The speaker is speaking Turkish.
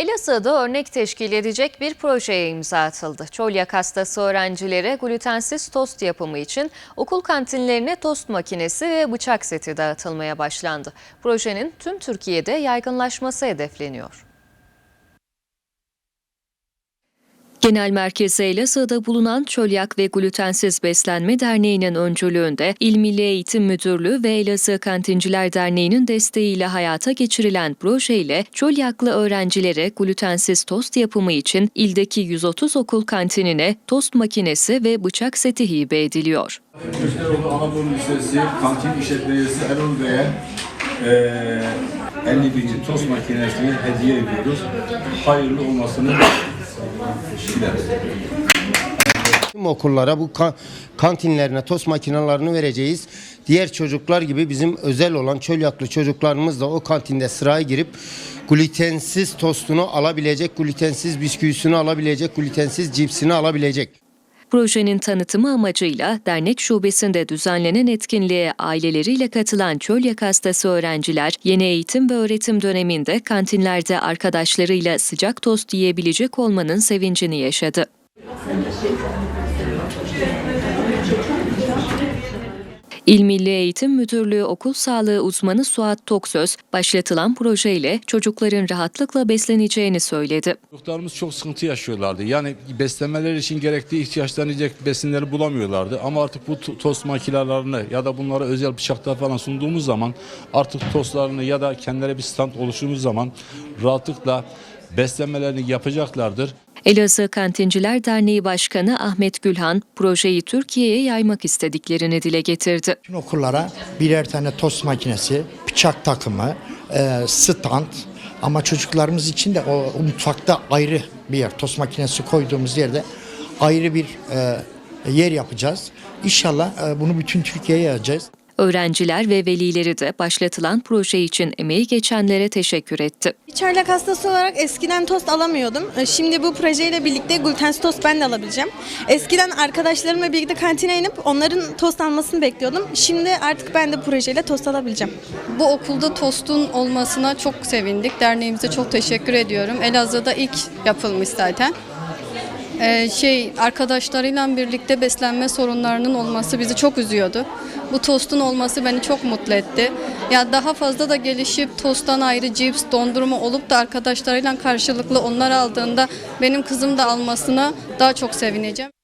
Elazığ'da örnek teşkil edecek bir projeye imza atıldı. Çolyak hastası öğrencilere glutensiz tost yapımı için okul kantinlerine tost makinesi ve bıçak seti dağıtılmaya başlandı. Projenin tüm Türkiye'de yaygınlaşması hedefleniyor. Genel merkezi Elazığ'da bulunan Çölyak ve Glutensiz Beslenme Derneği'nin öncülüğünde İl Milli Eğitim Müdürlüğü ve Elazığ Kantinciler Derneği'nin desteğiyle hayata geçirilen projeyle Çölyaklı öğrencilere glutensiz tost yapımı için ildeki 130 okul kantinine tost makinesi ve bıçak seti hibe ediliyor. Köşkeroğlu Anadolu Lisesi kantin işletmecisi Erol Bey'e eee 51. tost makinesini hediye ediyoruz. Hayırlı olmasını dileriz. Tüm okullara bu ka- kantinlerine tost makinalarını vereceğiz. Diğer çocuklar gibi bizim özel olan çölyaklı çocuklarımız da o kantinde sıraya girip glutensiz tostunu alabilecek, glutensiz bisküvisini alabilecek, glutensiz cipsini alabilecek. Projenin tanıtımı amacıyla dernek şubesinde düzenlenen etkinliğe aileleriyle katılan Çölyak hastası öğrenciler yeni eğitim ve öğretim döneminde kantinlerde arkadaşlarıyla sıcak tost yiyebilecek olmanın sevincini yaşadı. İl Milli Eğitim Müdürlüğü Okul Sağlığı uzmanı Suat Toksöz, başlatılan projeyle çocukların rahatlıkla besleneceğini söyledi. Çocuklarımız çok sıkıntı yaşıyorlardı. Yani beslenmeleri için gerektiği ihtiyaçlarını yiyecek besinleri bulamıyorlardı. Ama artık bu to- tost makinelerini ya da bunlara özel bıçaklar falan sunduğumuz zaman artık tostlarını ya da kendileri bir stand oluşturduğumuz zaman rahatlıkla beslenmelerini yapacaklardır. Elazığ Kantinciler Derneği Başkanı Ahmet Gülhan, projeyi Türkiye'ye yaymak istediklerini dile getirdi. Bütün okullara birer tane tost makinesi, bıçak takımı, e, stand ama çocuklarımız için de o, o mutfakta ayrı bir yer, tost makinesi koyduğumuz yerde ayrı bir e, yer yapacağız. İnşallah e, bunu bütün Türkiye'ye yayacağız. Öğrenciler ve velileri de başlatılan proje için emeği geçenlere teşekkür etti. Çaylak hastası olarak eskiden tost alamıyordum. E, Şimdi bu projeyle birlikte glutensiz tost ben de alabileceğim. Eskiden arkadaşlarımla birlikte kantine inip onların tost almasını bekliyordum. Şimdi artık ben de projeyle tost alabileceğim. Bu okulda tostun olmasına çok sevindik. Derneğimize çok teşekkür ediyorum. Elazığ'da ilk yapılmış zaten. Ee, şey arkadaşlarıyla birlikte beslenme sorunlarının olması bizi çok üzüyordu. Bu tostun olması beni çok mutlu etti. Ya daha fazla da gelişip tosttan ayrı cips, dondurma olup da arkadaşlarıyla karşılıklı onlar aldığında benim kızım da almasına daha çok sevineceğim.